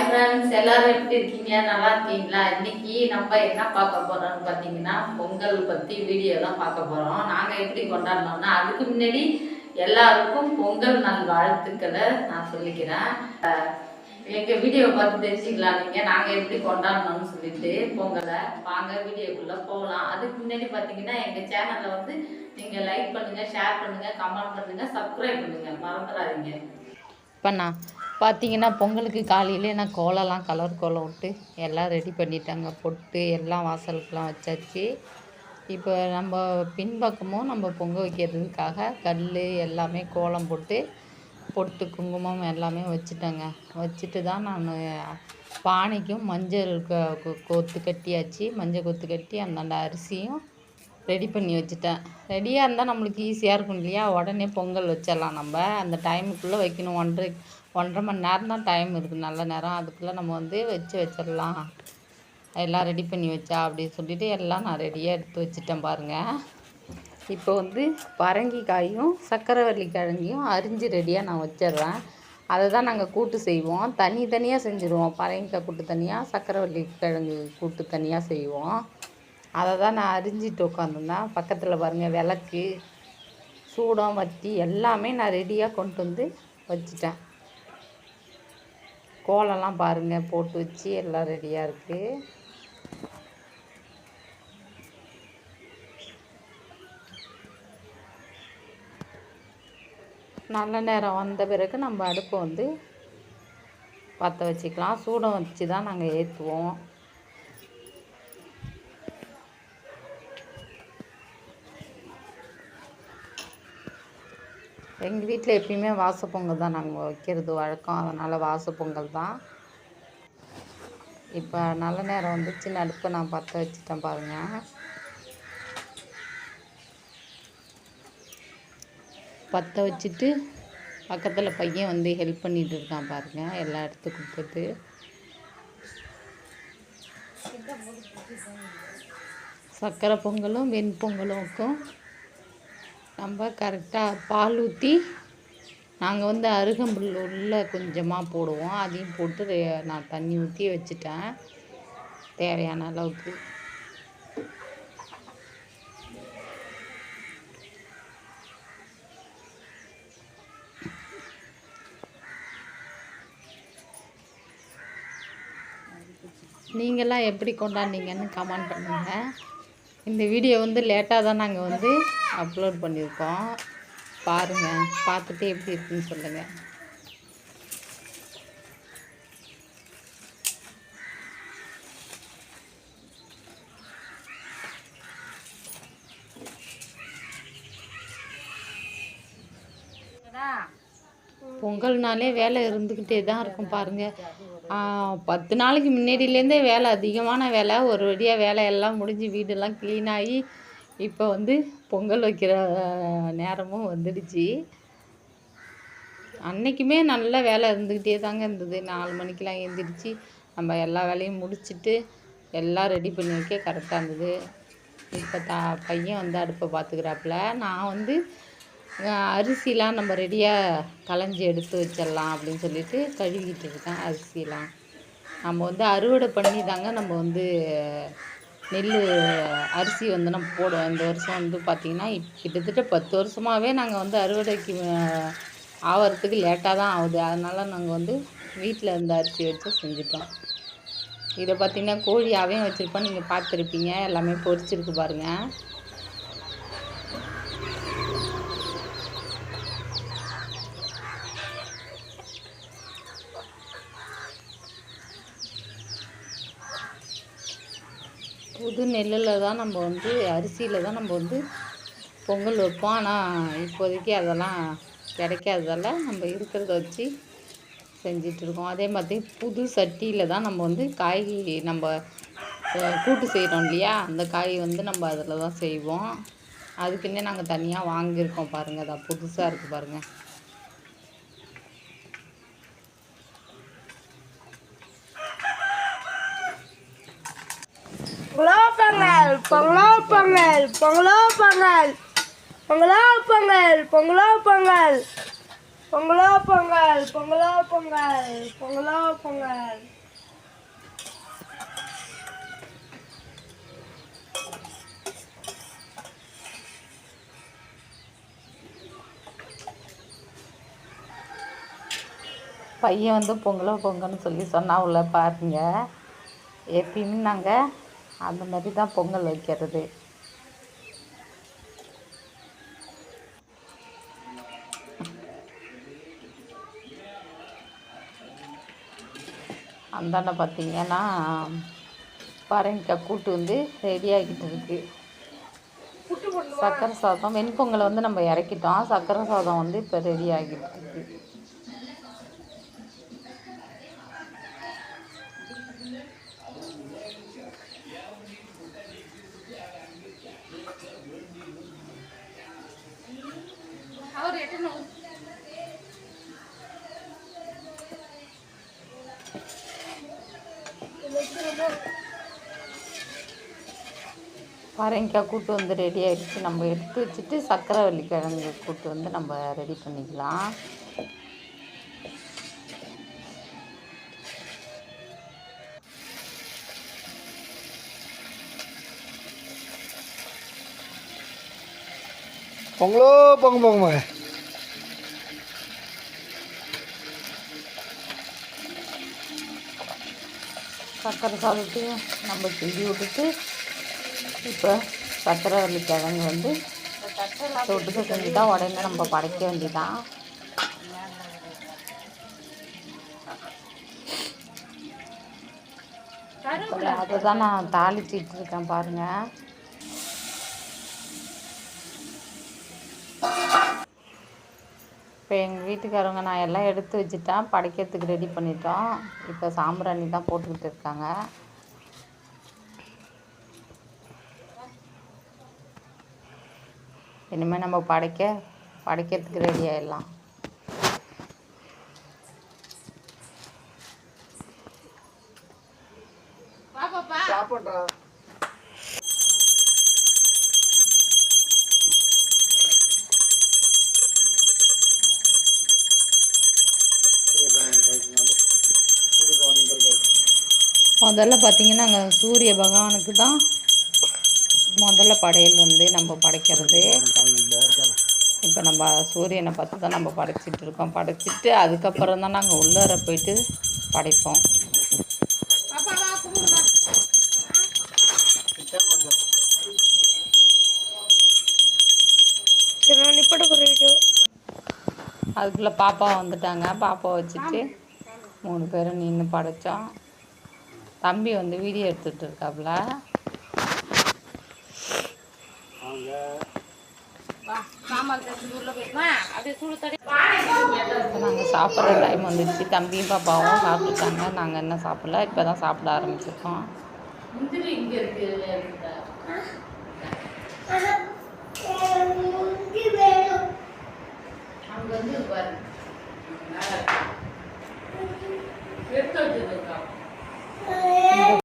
Hi friends எல்லாரும் எப்படி இருக்கீங்க? நல்லா இருக்கீங்களா? இன்னைக்கு நம்ம என்ன பார்க்க போறோம்னு பார்த்தீங்கன்னா பொங்கல் பற்றி வீடியோ தான் பார்க்க போறோம். நாங்கள் எப்படி கொண்டாடணும்னா அதுக்கு முன்னாடி எல்லாருக்கும் பொங்கல் நல் வாழ்த்துக்களை நான் சொல்லிக்கிறேன். எங்க வீடியோ பார்த்து தெரிஞ்சுக்கலாம் நீங்க? நாங்கள் எப்படி கொண்டாடணும்னு சொல்லிட்டு பொங்கலை வாங்க வீடியோக்குள்ள போகலாம். அதுக்கு முன்னாடி பார்த்தீங்கன்னா எங்க சேனல்ல வந்து நீங்க லைக் பண்ணுங்க ஷேர் பண்ணுங்க கமெண்ட் பண்ணுங்க சப்ஸ்கிரைப் பண்ணுங்க. மறந்துடாதீங்க. இப்போ நான் பார்த்தீங்கன்னா பொங்கலுக்கு காலையிலே நான் கோலம்லாம் கலர் கோலம் விட்டு எல்லாம் ரெடி பண்ணிட்டாங்க. பொட்டு எல்லாம் வாசலுக்கெலாம் வச்சாச்சு. இப்போ நம்ம பின்பக்கமும் நம்ம பொங்க வைக்கிறதுக்காக கல் எல்லாமே கோலம் போட்டு பொட்டு குங்குமம் எல்லாமே வச்சுட்டேங்க. வச்சுட்டு தான் நான் பானைக்கும் மஞ்சள் கொத்து கட்டியாச்சு. மஞ்சள் கொத்து கட்டி அந்தாண்ட அரிசியும் ரெடி பண்ணி வச்சுட்டேன். ரெடியாக இருந்தால் நம்மளுக்கு ஈஸியாக இருக்கும் இல்லையா? உடனே பொங்கல் வச்சிடலாம் நம்ம. அந்த டைமுக்குள்ளே வைக்கணும். ஒன்றரை ஒன்றரை மணி நேரம் தான் டைம் இருக்குது நல்ல நேரம். அதுக்குள்ளே நம்ம வந்து வச்சு வச்சிடலாம். எல்லாம் ரெடி பண்ணி வச்சா அப்படின்னு சொல்லிட்டு எல்லாம் நான் ரெடியாக எடுத்து வச்சுட்டேன் பாருங்கள் இப்போ வந்து பரங்கிக்காயும் சக்கரவள்ளி கிழங்கையும் அரிஞ்சு ரெடியாக நான் வச்சிடுறேன். அதை தான் நாங்கள் கூட்டு செய்வோம். தனி தனியாக செஞ்சுருவோம். பரங்கிக்காய் கூட்டு தனியாக சக்கரவள்ளி கிழங்கு கூட்டு தனியாக செய்வோம். அதை தான் நான் அரிஞ்சிட்டு உட்காந்துருந்தேன் பக்கத்தில் பாருங்கள் விளக்கு சூடம் வத்தி எல்லாமே நான் ரெடியாக கொண்டு வந்து வச்சுட்டேன். கோலம்லாம் பாருங்கள் போட்டு வச்சு எல்லாம் ரெடியாக இருக்குது நல்ல நேரம் வந்த பிறகு நம்ம அடுப்பை வந்து பற்ற வச்சுக்கலாம். சூடம் வச்சு தான் நாங்கள் ஏற்றுவோம் எங்கள் வீட்டில் எப்பயுமே வாசப்பொங்கல் தான் நாங்கள் வைக்கிறது வழக்கம். அதனால் வாசப்பொங்கல் தான். இப்போ நல்ல நேரம் வந்துச்சு. நடுப்பை நான் பற்ற வச்சுட்டேன் பாருங்கள் பற்ற வச்சுட்டு பக்கத்தில் பையன் வந்து ஹெல்ப் பண்ணிகிட்டு இருக்கான் பாருங்கள் எல்லாம் எடுத்து கொடுத்துட்டு. சக்கரை பொங்கலும் வெண்பொங்கலும் வைக்கும் நம்ம கரெக்டாக பால் ஊற்றி நாங்கள் வந்து அருகம்புல் உள்ள கொஞ்சமாக போடுவோம். அதையும் போட்டு நான் தண்ணி ஊற்றி வச்சுட்டேன். தேவையான அளவுக்கு. நீங்களாம் எப்படி கொண்டாடினீங்கன்னு கமெண்ட் பண்ணுங்கள் இந்த வீடியோ வந்து லேட்டாக தான் நாங்கள் வந்து அப்லோட் பண்ணியிருக்கோம். பாருங்கள் பார்த்துட்டு எப்படி இருக்குன்னு சொல்லுங்கள் பொங்கல்னாலே வேலை இருந்துக்கிட்டே தான் இருக்கும் பாருங்கள் பத்து நாளைக்கு முன்னாடியிலேருந்தே வேலை அதிகமான வேலை. ஒரு வழியாக வேலையெல்லாம் முடிஞ்சு வீடெல்லாம் க்ளீனாகி இப்போ வந்து பொங்கல் வைக்கிற நேரமும் வந்துடுச்சு. அன்னைக்குமே நல்ல வேலை இருந்துக்கிட்டே தாங்க இருந்தது. நாலு மணிக்கெலாம் எழுந்திரிச்சு நம்ம எல்லா வேலையும் முடிச்சுட்டு எல்லாம் ரெடி பண்ணி வைக்க கரெக்டாக இருந்தது. இப்போ தா பையன் வந்து அடுப்பை பார்த்துக்கிறாப்புல. நான் வந்து அரிசிலாம் நம்ம ரெடியாக களைஞ்சி எடுத்து வச்சிடலாம் அப்படின்னு சொல்லிட்டு கழுவிட்டு இருக்கேன் அரிசிலாம். நம்ம வந்து அறுவடை பண்ணி தாங்க நம்ம வந்து நெல் அரிசி வந்து நம்ம போடுவோம். இந்த வருஷம் வந்து பார்த்திங்கன்னா கிட்டத்தட்ட பத்து வருஷமாகவே நாங்கள் வந்து அறுவடைக்கு ஆகிறதுக்கு லேட்டாக தான் ஆகுது. அதனால் நாங்கள் வந்து வீட்டில் இருந்த அரிசி வச்சு செஞ்சுட்டோம். இதை பார்த்திங்கன்னா கோழி அவையும் வச்சுருப்போம். நீங்கள் பார்த்துருப்பீங்க எல்லாமே பொரிச்சிருக்கு பாருங்கள் புது நெல்லில் தான் நம்ம வந்து அரிசியில் தான் நம்ம வந்து பொங்கல் வைப்போம். ஆனால் இப்போதைக்கு அதெல்லாம் கிடைக்காததால நம்ம இருக்கிறத வச்சு செஞ்சிட்ருக்கோம் அதே மாதிரி புது சட்டியில் தான் நம்ம வந்து காய் நம்ம கூட்டு செய்கிறோம் இல்லையா? அந்த காய் வந்து நம்ம அதில் தான் செய்வோம். அதுக்குன்னே நாங்கள் தனியாக வாங்கியிருக்கோம் பாருங்கள் அதான் புதுசாக இருக்குது பாருங்கள் பொங்கலோ பொங்கல் பொங்கலோ பொங்கல் பொங்கலோ பொங்கல் பொங்கலோ பொங்கல் பொங்கலோ பொங்கல் பொங்கலோ பொங்கல் பொங்கலோ பொங்கல் பொங்கலோ பொங்கல் பையன் வந்து பொங்கலோ பொங்கல்னு சொல்லி சொன்னாவுல பாருங்க. எப்பயுமே நாங்கள் அந்த மாதிரி தான் பொங்கல் வைக்கிறது. அந்தாண்ட பார்த்தீங்கன்னா பரங்கிக்காய் கூட்டு வந்து ரெடி ஆகிட்டு இருக்கு. சக்கரை சாதம் வெண்பொங்கலை வந்து நம்ம இறக்கிட்டோம். சக்கரை சாதம் வந்து இப்போ ரெடி ஆகிட்டு இருக்கு. பாருங்கக்கா கூட்டு வந்து ரெடி ஆகிடுச்சு நம்ம எடுத்து வச்சுட்டு சக்கரை கிழங்கு கூட்டு வந்து நம்ம ரெடி பண்ணிக்கலாம். பொங்கலோ பொங்க பொங்க சக்கரை சாதத்தையும் நம்ம கிண்டி விட்டுட்டு இப்போ சக்கரவள்ளி கிழங்கு வந்து தொட்டுக்க தான் உடனே நம்ம படைக்க வேண்டியதான் அதை தான் நான் தாளிச்சிட்டு இருக்கேன் பாருங்கள் இப்போ எங்கள் வீட்டுக்காரவங்க நான் எல்லாம் எடுத்து வச்சுட்டேன் படைக்கிறதுக்கு ரெடி பண்ணிட்டோம். இப்போ சாம்பிராணி தான் போட்டுக்கிட்டு இருக்காங்க. இனிமேல் நம்ம படைக்க படைக்கிறதுக்கு ரெடி ஆயிடலாம். சாப்பிட்றா. முதல்ல பார்த்தீங்கன்னா நாங்கள் சூரிய பகவானுக்கு தான் முதல்ல படையல் வந்து நம்ம படைக்கிறது. இப்போ நம்ம சூரியனை பார்த்து தான் நம்ம படைச்சிட்டு இருக்கோம். படைச்சிட்டு அதுக்கப்புறம் தான் நாங்கள் உள்ளார போயிட்டு படைப்போம். அதுக்குள்ளே பாப்பா வந்துட்டாங்க. பாப்பா வச்சுட்டு மூணு பேரும் நின்று படைத்தோம் தம்பி வந்து வீடியோ எடுத்துகிட்டு இருக்காப்புல நாங்கள் சாப்பிட்ற டைம் வந்துடுச்சு. தம்பியும் பாப்பாவும் சாப்பிட்டுட்டாங்க. நாங்கள் என்ன சாப்பிடல? இப்போ தான் சாப்பிட ஆரம்பிச்சிருக்கோம். அங்கே வந்து レッツゴーってどうだ?へぇー。